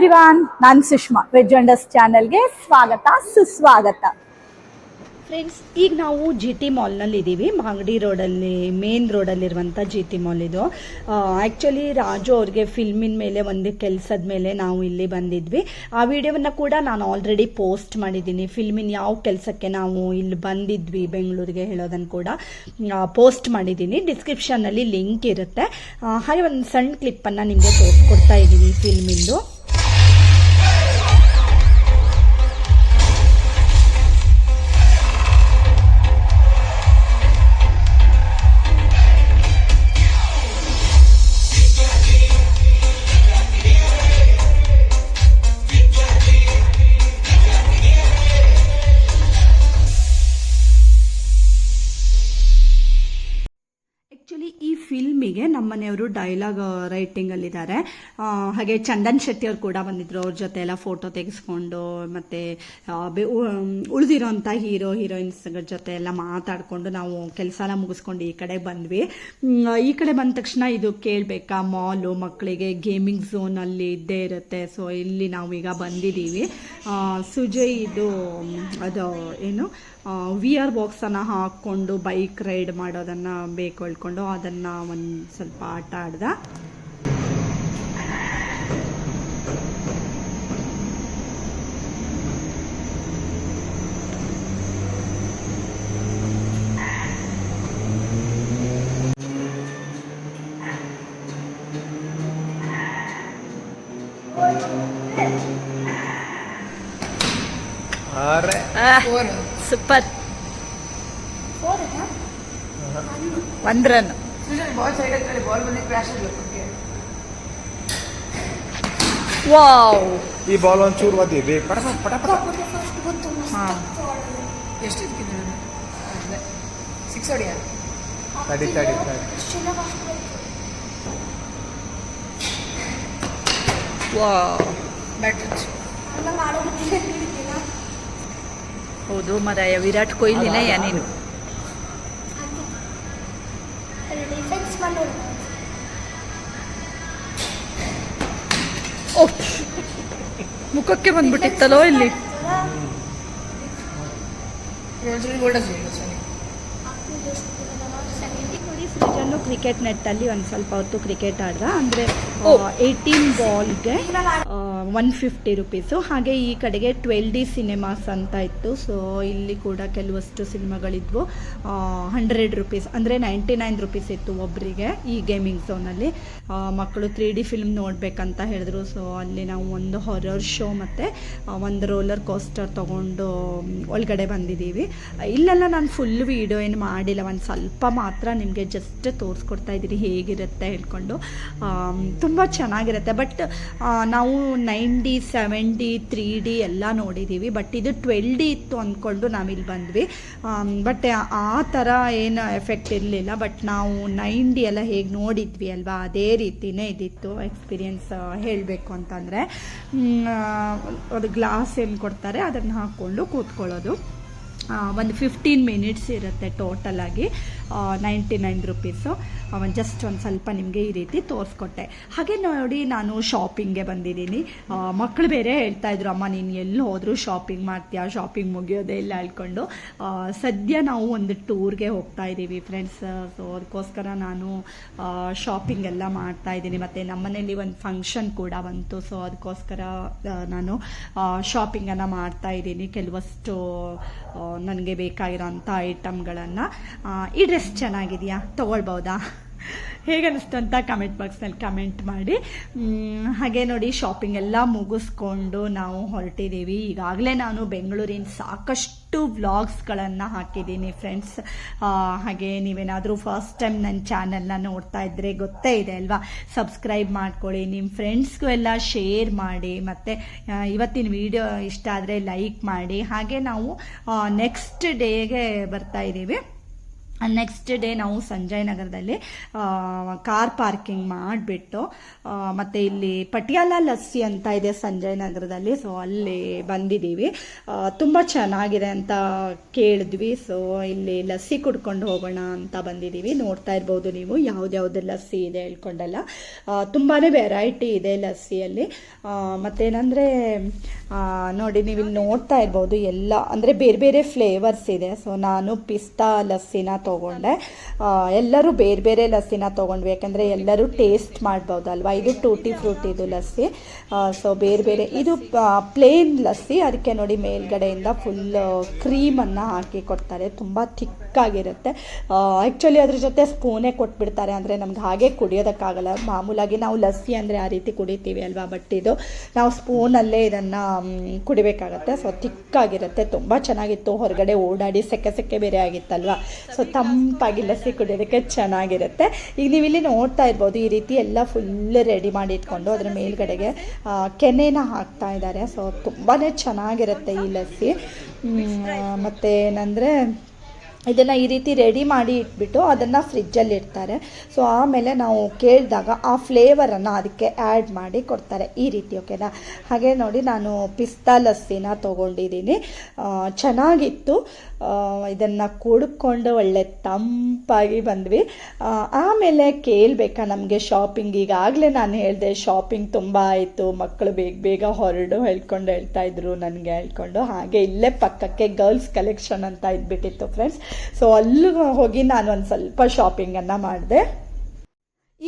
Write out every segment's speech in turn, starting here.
Everyone ನಾನು Sushma veg ಅಂಡರ್ಸ್ ಚಾನೆಲ್ಗೆ ಸ್ವಾಗತ, ಸುಸ್ವಾಗತ. ಫ್ರೆಂಡ್ಸ್ ಈಗ ನಾವು ಜಿ ಟಿ ಮಾಲ್ನಲ್ಲಿ ಇದ್ದೀವಿ ಮಾಗಡಿ ರೋಡಲ್ಲಿ ಮೇನ್ ರೋಡಲ್ಲಿರುವಂಥ ಜಿ ಟಿ ಮಾಲ್ ಇದು. ಆ್ಯಕ್ಚುಲಿ ರಾಜು ಅವ್ರಿಗೆ ಫಿಲ್ಮಿನ ಮೇಲೆ ಒಂದು ಕೆಲಸದ ಮೇಲೆ ನಾವು ಇಲ್ಲಿ ಬಂದಿದ್ವಿ. ಆ ವಿಡಿಯೋವನ್ನು ಕೂಡ ನಾನು ಆಲ್ರೆಡಿ ಪೋಸ್ಟ್ ಮಾಡಿದ್ದೀನಿ. ಫಿಲ್ಮಿನ ಯಾವ ಕೆಲಸಕ್ಕೆ ನಾವು ಇಲ್ಲಿ ಬಂದಿದ್ವಿ ಬೆಂಗಳೂರಿಗೆ ಹೇಳೋದನ್ನು ಕೂಡ ಪೋಸ್ಟ್ ಮಾಡಿದ್ದೀನಿ. ಡಿಸ್ಕ್ರಿಪ್ಷನ್ನಲ್ಲಿ ಲಿಂಕ್ ಇರುತ್ತೆ. ಹಾಗೆ ಒಂದು ಸಣ್ಣ ಕ್ಲಿಪ್ಪನ್ನು ನಿಮಗೆ ತೋರಿಸ್ಕೊಡ್ತಾ ಇದ್ದೀನಿ ಫಿಲ್ಮಿಂದು ಫಿಲ್ಮಿಗೆ ನಮ್ಮ ಮನೆಯವರು ಡೈಲಾಗ್ ರೈಟಿಂಗಲ್ಲಿದ್ದಾರೆ ಹಾಗೆ ಚಂದನ್ ಶೆಟ್ಟಿ ಅವರು ಕೂಡ ಬಂದಿದ್ರು. ಅವ್ರ ಜೊತೆ ಎಲ್ಲ ಫೋಟೋ ತೆಗೆಸ್ಕೊಂಡು ಮತ್ತು ಉಳಿದಿರೋಂಥ ಹೀರೋ ಹೀರೋಯಿನ್ಸ್ಗಳ ಜೊತೆ ಎಲ್ಲ ಮಾತಾಡಿಕೊಂಡು ನಾವು ಕೆಲಸನ ಮುಗಿಸ್ಕೊಂಡು ಈ ಕಡೆ ಬಂದ್ವಿ. ಈ ಕಡೆ ಬಂದ ತಕ್ಷಣ ಇದು ಕೇಳಬೇಕಾ ಮಾಲು ಮಕ್ಕಳಿಗೆ ಗೇಮಿಂಗ್ ಝೋನಲ್ಲಿ ಇದ್ದೇ ಇರುತ್ತೆ. ಸೊ ಇಲ್ಲಿ ನಾವೀಗ ಬಂದಿದ್ದೀವಿ. ಆ, ಸುಜಯ್ ಇದು, ಅದು, ಏನು ವಿ ಆರ್ ಬಾಕ್ಸನ್ನು ಹಾಕ್ಕೊಂಡು ಬೈಕ್ ರೈಡ್ ಮಾಡೋದನ್ನು ಬೇಕು ಹೇಳ್ಕೊಂಡು ಅದನ್ನು ಒಂದು ಸ್ವಲ್ಪ ಆಟ ಆಡ್ದ. ಸೂಪರ್. ಒಂದ್ ರನ್ ವಾವ್. ಈ ಬಾಲ್ ಒಂಚೂರು ಒದ್ದೀವಿ ಪಟ ಪಟ ಪಟ ಎಷ್ಟು ಇದಕ್ಕಿದೆ ಸಿಕ್ಸ್ ಹೊಡಿಯ? ತಡಿ ತಡಿ ತಡಿ. ವಾವ್. ಬ್ಯಾಟ್ ಹೌದು ಮರಾಯ ವಿರಾಟ್ ಕೊಹ್ಲಿನೇ ಯಾ ನೀನು. ಮುಖಕ್ಕೆ ಬಂದ್ಬಿಟ್ಟಿತ್ತಲ್ಲೋ ಇಲ್ಲಿ. ನೋಡಿ ಕ್ರಿಕೆಟ್ ನೆಟ್ಟಲ್ಲಿ ಒಂದು ಸ್ವಲ್ಪ ಹೊತ್ತು ಕ್ರಿಕೆಟ್ ಆಡ್ದ. ಅಂದರೆ ಏಯ್ಟೀನ್ ಬಾಲ್ಗೆ ಒನ್ ಫಿಫ್ಟಿ ರುಪೀಸು ಹಾಗೆ ಈ ಕಡೆಗೆ ಟ್ವೆಲ್ ಡಿ ಸಿನಿಮಾಸ್ ಅಂತ ಇತ್ತು. ಸೊ ಇಲ್ಲಿ ಕೂಡ ಕೆಲವಷ್ಟು ಸಿನಿಮಾಗಳಿದ್ವು. ಹಂಡ್ರೆಡ್ ರುಪೀಸ್ ಅಂದರೆ ನೈಂಟಿ ನೈನ್ ರುಪೀಸ್ ಇತ್ತು ಒಬ್ಬರಿಗೆ ಈ ಗೇಮಿಂಗ್ ಝೋನಲ್ಲಿ ಮಕ್ಕಳು ತ್ರೀ ಡಿ ಫಿಲ್ಮ್ ನೋಡಬೇಕಂತ ಹೇಳಿದ್ರು. ಸೊ ಅಲ್ಲಿ ನಾವು ಒಂದು ಹೊರರ್ ಶೋ ಮತ್ತು ಒಂದು ರೋಲರ್ ಕೋಸ್ಟರ್ ತೊಗೊಂಡು ಒಳಗಡೆ ಬಂದಿದ್ದೀವಿ. ಇಲ್ಲೆಲ್ಲ ನಾನು ಫುಲ್ ವೀಡಿಯೋ ಏನು ಮಾಡಿಲ್ಲ. ಒಂದು ಸ್ವಲ್ಪ ಮಾತ್ರ ನಿಮಗೆ ಜಸ್ಟ್ ತೋರಿಸ್ಕೊಡ್ತಾ ಇದ್ದೀರಿ ಹೇಗಿರುತ್ತೆ ಹೇಳ್ಕೊಂಡು. ತುಂಬ ಚೆನ್ನಾಗಿರುತ್ತೆ. ಬಟ್ ನಾವು nine D seven D three D ಎಲ್ಲ ನೋಡಿದ್ದೀವಿ ಬಟ್ ಇದು ಟ್ವೆಲ್ ಡಿ ಇತ್ತು ಅಂದ್ಕೊಂಡು ನಾವಿಲ್ಲಿ ಬಂದ್ವಿ. ಬಟ್ ಆ ಥರ ಏನು ಎಫೆಕ್ಟ್ ಇರಲಿಲ್ಲ. ಬಟ್ ನಾವು ನೈನ್ ಡಿ ಎಲ್ಲ ಹೇಗೆ ನೋಡಿದ್ವಿ ಅಲ್ವಾ, ಅದೇ ರೀತಿನೇ ಇದಿತ್ತು ಎಕ್ಸ್ಪೀರಿಯನ್ಸ್ ಹೇಳಬೇಕು ಅಂತಂದರೆ. ಅದು ಗ್ಲಾಸ್ ಏನು ಕೊಡ್ತಾರೆ ಅದನ್ನು ಹಾಕ್ಕೊಂಡು ಕೂತ್ಕೊಳ್ಳೋದು. ಒಂದು ಫಿಫ್ಟೀನ್ ಮಿನಿಟ್ಸ್ ಇರುತ್ತೆ ಟೋಟಲಾಗಿ ನೈಂಟಿ ನೈನ್ ರುಪೀಸು ಜಸ್ಟ್ ಒಂದು ಸ್ವಲ್ಪ ನಿಮಗೆ ಈ ರೀತಿ ತೋರಿಸ್ಕೊಟ್ಟೆ. ಹಾಗೆ ನೋಡಿ ನಾನು ಶಾಪಿಂಗ್ಗೆ ಬಂದಿದ್ದೀನಿ. ಮಕ್ಕಳು ಬೇರೆ ಹೇಳ್ತಾ ಇದ್ರು, ಅಮ್ಮ, ನೀನು ಎಲ್ಲಿ ಹೋದರೂ ಶಾಪಿಂಗ್ ಮಾಡ್ತೀಯಾ? ಶಾಪಿಂಗ್ ಮುಗಿಯೋದೇ ಇಲ್ಲ ಹೇಳ್ಕೊಂಡು ಸದ್ಯ ನಾವು ಒಂದು ಟೂರ್ಗೆ ಹೋಗ್ತಾ ಇದ್ದೀವಿ ಫ್ರೆಂಡ್ಸ್ ಸೊ ಅದಕ್ಕೋಸ್ಕರ ನಾನು ಶಾಪಿಂಗ್ ಎಲ್ಲ ಮಾಡ್ತಾ ಇದ್ದೀನಿ ಮತ್ತು ನಮ್ಮನೇಲಿ ಒಂದು ಫಂಕ್ಷನ್ ಕೂಡ ಬಂತು. ಸೊ ಅದಕ್ಕೋಸ್ಕರ ನಾನು ಶಾಪಿಂಗನ್ನು ಮಾಡ್ತಾ ಇದ್ದೀನಿ ಕೆಲವಷ್ಟು ನನಗೆ ಬೇಕಾಗಿರೋಂಥ ಐಟಮ್ಗಳನ್ನು ಈ ಡ್ರೆಸ್ ಚೆನ್ನಾಗಿದೆಯಾ? ತೊಗೊಳ್ಬೋದಾ? ಹೇಗನ್ನಿಸ್ತು ಅಂತ ಕಮೆಂಟ್ ಬಾಕ್ಸ್ನಲ್ಲಿ ಕಮೆಂಟ್ ಮಾಡಿ. ಹಾಗೆ ನೋಡಿ ಶಾಪಿಂಗ್ ಎಲ್ಲ ಮುಗಿಸ್ಕೊಂಡು ನಾವು ಹೊರಟಿದ್ದೀವಿ. ಈಗಾಗಲೇ ನಾನು ಬೆಂಗಳೂರಿನ ಸಾಕಷ್ಟು ವ್ಲಾಗ್ಸ್ಗಳನ್ನು ಹಾಕಿದ್ದೀನಿ ಫ್ರೆಂಡ್ಸ್ ಹಾಗೆ ನೀವೇನಾದರೂ ಫಸ್ಟ್ ಟೈಮ್ ನನ್ನ ಚಾನಲ್ನ ನೋಡ್ತಾ ಇದ್ದರೆ ಗೊತ್ತೇ ಇದೆ ಅಲ್ವಾ? ಸಬ್ಸ್ಕ್ರೈಬ್ ಮಾಡ್ಕೊಳ್ಳಿ ನಿಮ್ಮ ಫ್ರೆಂಡ್ಸ್ಗೂ ಎಲ್ಲ ಶೇರ್ ಮಾಡಿ, ಮತ್ತು ಇವತ್ತಿನ ವಿಡಿಯೋ ಇಷ್ಟ ಆದರೆ ಲೈಕ್ ಮಾಡಿ. ಹಾಗೆ ನಾವು ನೆಕ್ಸ್ಟ್ ಡೇಗೆ ಬರ್ತಾ ಇದ್ದೀವಿ. ನೆಕ್ಸ್ಟ್ ಡೇ ನಾವು ಸಂಜಯ್ ನಗರದಲ್ಲಿ ಕಾರ್ ಪಾರ್ಕಿಂಗ್ ಮಾಡಿಬಿಟ್ಟು ಮತ್ತು ಇಲ್ಲಿ ಪಟಿಯಾಲ ಲಸ್ಸಿ ಅಂತ ಇದೆ ಸಂಜಯ್ ನಗರದಲ್ಲಿ. ಸೊ ಅಲ್ಲಿ ಬಂದಿದ್ದೀವಿ. ತುಂಬ ಚೆನ್ನಾಗಿದೆ ಅಂತ ಕೇಳಿದ್ವಿ. ಸೊ ಇಲ್ಲಿ ಲಸ್ಸಿ ಕುಡ್ಕೊಂಡು ಹೋಗೋಣ ಅಂತ ಬಂದಿದ್ದೀವಿ. ನೋಡ್ತಾ ಇರ್ಬೋದು ನೀವು, ಯಾವುದ್ಯಾವುದು ಲಸ್ಸಿ ಇದೆ ಹೇಳ್ಕೊಂಡಲ್ಲ. ತುಂಬಾ ವೆರೈಟಿ ಇದೆ ಲಸ್ಸಿಯಲ್ಲಿ. ಮತ್ತೇನಂದರೆ ನೋಡಿ ನೀವು ಇಲ್ಲಿ ನೋಡ್ತಾ ಇರ್ಬೋದು ಎಲ್ಲ, ಅಂದರೆ ಬೇರೆ ಬೇರೆ ಫ್ಲೇವರ್ಸ್ ಇದೆ. ಸೊ ನಾನು ಪಿಸ್ತಾ ಲಸ್ಸಿನ ತೊಗೊಂಡೆ. ಎಲ್ಲರೂ ಬೇರೆ ಬೇರೆ ಲಸ್ಸಿನ ತೊಗೊಂಡ್ವಿ. ಯಾಕಂದರೆ ಎಲ್ಲರೂ ಟೇಸ್ಟ್ ಮಾಡ್ಬೋದಲ್ವಾ? ಇದು ಟೂಟಿ ಫ್ರೂಟಿದು ಲಸ್ಸಿ. ಸೊ ಬೇರೆ ಬೇರೆ ಇದು ಪ್ಲೇನ್ ಲಸ್ಸಿ. ಅದಕ್ಕೆ ನೋಡಿ ಮೇಲ್ಗಡೆಯಿಂದ ಫುಲ್ ಕ್ರೀಮನ್ನು ಹಾಕಿ ಕೊಡ್ತಾರೆ. ತುಂಬ ಥಿಕ್ಕಾಗಿರುತ್ತೆ. ಆ್ಯಕ್ಚುಲಿ ಅದ್ರ ಜೊತೆ ಸ್ಪೂನೇ ಕೊಟ್ಬಿಡ್ತಾರೆ. ಅಂದರೆ ನಮ್ಗೆ ಹಾಗೆ ಕುಡಿಯೋದಕ್ಕಾಗಲ್ಲ. ಮಾಮೂಲಾಗಿ ನಾವು ಲಸ್ಸಿ ಅಂದರೆ ಆ ರೀತಿ ಕುಡಿತೀವಿ ಅಲ್ವಾ? ಬಟ್ ಇದು ನಾವು ಸ್ಪೂನಲ್ಲೇ ಇದನ್ನು ಕುಡಿಬೇಕಾಗತ್ತೆ. ಸೊ ಥಿಕ್ಕಾಗಿರುತ್ತೆ. ತುಂಬ ಚೆನ್ನಾಗಿತ್ತು. ಹೊರಗಡೆ ಓಡಾಡಿ ಸೆಕೆ ಸೆಕೆ ಬೇರೆ ಆಗಿತ್ತಲ್ವಾ? ಸೊ ತಂಪಾಗಿ ಲಸ್ಸಿ ಕುಡಿಯೋದಕ್ಕೆ ಚೆನ್ನಾಗಿರುತ್ತೆ. ಈಗ ನೀವು ಇಲ್ಲಿ ನೋಡ್ತಾ ಇರ್ಬೋದು, ಈ ರೀತಿ ಎಲ್ಲ ಫುಲ್ ರೆಡಿ ಮಾಡಿ ಇಟ್ಕೊಂಡು ಅದರ ಮೇಲ್ಗಡೆಗೆ ಕೆನೆನ ಹಾಕ್ತಾ ಇದ್ದಾರೆ. ಸೊ ತುಂಬಾ ಚೆನ್ನಾಗಿರುತ್ತೆ ಈ ಲಸ್ಸಿ ಮತ್ತು ಮತ್ತೆ ಏನಂದರೆ ಇದನ್ನು ಈ ರೀತಿ ರೆಡಿ ಮಾಡಿ ಇಟ್ಬಿಟ್ಟು ಅದನ್ನು ಫ್ರಿಜ್ಜಲ್ಲಿ ಇಡ್ತಾರೆ. ಸೊ ಆಮೇಲೆ ನಾವು ಕೇಳಿದಾಗ ಆ ಫ್ಲೇವರನ್ನು ಅದಕ್ಕೆ ಆ್ಯಡ್ ಮಾಡಿ ಕೊಡ್ತಾರೆ ಈ ರೀತಿ ಓಕೆನಾ ಹಾಗೆ ನೋಡಿ ನಾನು ಪಿಸ್ತಾ ಲಸ್ಸಿನ ತೊಗೊಂಡಿದ್ದೀನಿ. ಚೆನ್ನಾಗಿತ್ತು. ಇದನ್ನು ಕುಡ್ಕೊಂಡು ಒಳ್ಳೆ ತಂಪಾಗಿ ಬಂದ್ವಿ. ಆಮೇಲೆ ಕೇಳಬೇಕಾ ನಮಗೆ ಶಾಪಿಂಗ್ ಈಗಾಗಲೇ ನಾನು ಹೇಳಿದೆ ಶಾಪಿಂಗ್ ತುಂಬ ಆಯಿತು. ಮಕ್ಕಳು ಬೇಗ ಬೇಗ ಹೊರಡು ಹೇಳ್ಕೊಂಡು ಹೇಳ್ತಾಯಿದ್ರು ನನಗೆ ಹೇಳ್ಕೊಂಡು. ಹಾಗೆ ಇಲ್ಲೇ ಪಕ್ಕಕ್ಕೆ ಗರ್ಲ್ಸ್ ಕಲೆಕ್ಷನ್ ಅಂತ ಇದ್ಬಿಟ್ಟಿತ್ತು ಫ್ರೆಂಡ್ಸ್ ಸೊ ಅಲ್ಲಿಗೆ ಹೋಗಿ ನಾನು ಒಂದು ಸ್ವಲ್ಪ ಶಾಪಿಂಗನ್ನು ಮಾಡಿದೆ.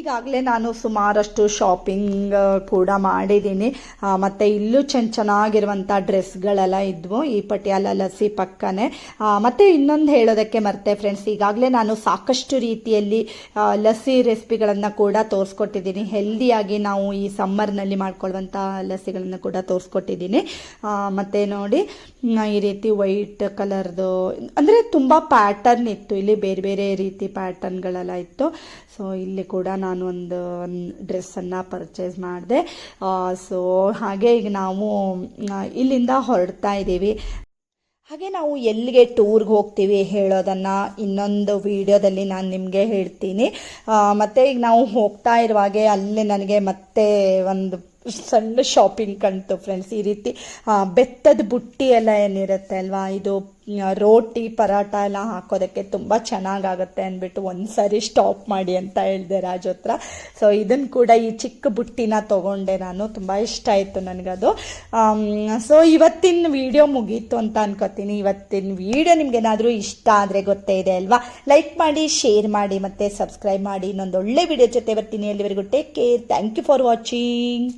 ಈಗಾಗಲೇ ನಾನು ಸುಮಾರಷ್ಟು ಶಾಪಿಂಗ್ ಕೂಡ ಮಾಡಿದ್ದೀನಿ. ಮತ್ತು ಇಲ್ಲೂ ಚೆನ್ನ ಚೆನ್ನಾಗಿರುವಂಥ ಡ್ರೆಸ್ಗಳೆಲ್ಲ ಇದ್ವು. ಈ ಪಟಿಯಾಲ ಲಸಿ ಪಕ್ಕನೇ. ಮತ್ತು ಇನ್ನೊಂದು ಹೇಳೋದಕ್ಕೆ ಮರ್ತೆ ಫ್ರೆಂಡ್ಸ್ ಈಗಾಗಲೇ ನಾನು ಸಾಕಷ್ಟು ರೀತಿಯಲ್ಲಿ ಲಸಿ ರೆಸಿಪಿಗಳನ್ನು ಕೂಡ ತೋರಿಸ್ಕೊಟ್ಟಿದ್ದೀನಿ. ಹೆಲ್ದಿಯಾಗಿ ನಾವು ಈ ಸಮ್ಮರ್ನಲ್ಲಿ ಮಾಡ್ಕೊಳ್ಳುವಂಥ ಲಸಿಗಳನ್ನು ಕೂಡ ತೋರಿಸ್ಕೊಟ್ಟಿದ್ದೀನಿ. ಮತ್ತೆ ನೋಡಿ ಈ ರೀತಿ ವೈಟ್ ಕಲರ್ದು ಅಂದರೆ ತುಂಬ ಪ್ಯಾಟರ್ನ್ ಇತ್ತು. ಇಲ್ಲಿ ಬೇರೆ ಬೇರೆ ರೀತಿ ಪ್ಯಾಟರ್ನ್ಗಳೆಲ್ಲ ಇತ್ತು. ಸೊ ಇಲ್ಲಿ ಕೂಡ ನಾನು ಒಂದು ಡ್ರೆಸ್ಸನ್ನು ಪರ್ಚೇಸ್ ಮಾಡಿದೆ. ಸೊ, ಹಾಗೆ ಈಗ ನಾವು ಇಲ್ಲಿಂದ ಹೊರಡ್ತಾ ಇದ್ದೀವಿ. ಹಾಗೆ ನಾವು ಎಲ್ಲಿಗೆ ಟೂರ್ಗೆ ಹೋಗ್ತೀವಿ ಹೇಳೋದನ್ನು ಇನ್ನೊಂದು ವಿಡಿಯೋದಲ್ಲಿ ನಾನು ನಿಮಗೆ ಹೇಳ್ತೀನಿ. ಮತ್ತು ಈಗ ನಾವು ಹೋಗ್ತಾ ಇರುವಾಗೆ ಅಲ್ಲಿ ನನಗೆ ಮತ್ತೆ ಒಂದು ಸಣ್ಣ ಶಾಪಿಂಗ್ ಕಂತು ಫ್ರೆಂಡ್ಸ್ ಈ ರೀತಿ ಬೆತ್ತದ ಬುಟ್ಟಿ ಎಲ್ಲ ಏನಿರುತ್ತೆ ಅಲ್ವಾ? ಇದು ರೋಟಿ ಪರಾಟ ಎಲ್ಲ ಹಾಕೋದಕ್ಕೆ ತುಂಬ ಚೆನ್ನಾಗಾಗತ್ತೆ ಅಂದ್ಬಿಟ್ಟು ಒಂದು ಸ್ಟಾಪ್ ಮಾಡಿ ಅಂತ ಹೇಳಿದೆ ರಾಜ್ ಹತ್ರ. ಸೊ ಇದನ್ನು ಕೂಡ ಈ ಚಿಕ್ಕ ಬುಟ್ಟಿನ ತೊಗೊಂಡೆ ನಾನು. ತುಂಬ ಇಷ್ಟ ಆಯಿತು ನನಗದು. ಸೊ ಇವತ್ತಿನ ವಿಡಿಯೋ ಮುಗೀತು ಅಂತ ಅನ್ಕೋತೀನಿ. ಇವತ್ತಿನ ವಿಡಿಯೋ ನಿಮ್ಗೇನಾದರೂ ಇಷ್ಟ ಆದರೆ ಗೊತ್ತೇ ಇದೆ ಅಲ್ವಾ? ಲೈಕ್ ಮಾಡಿ ಶೇರ್ ಮಾಡಿ ಮತ್ತು ಸಬ್ಸ್ಕ್ರೈಬ್ ಮಾಡಿ. ಇನ್ನೊಂದು ಒಳ್ಳೆ ವಿಡಿಯೋ ಜೊತೆ ಬರ್ತೀನಿ ಅಲ್ಲಿವರೆಗೂ. Take care thank you for watching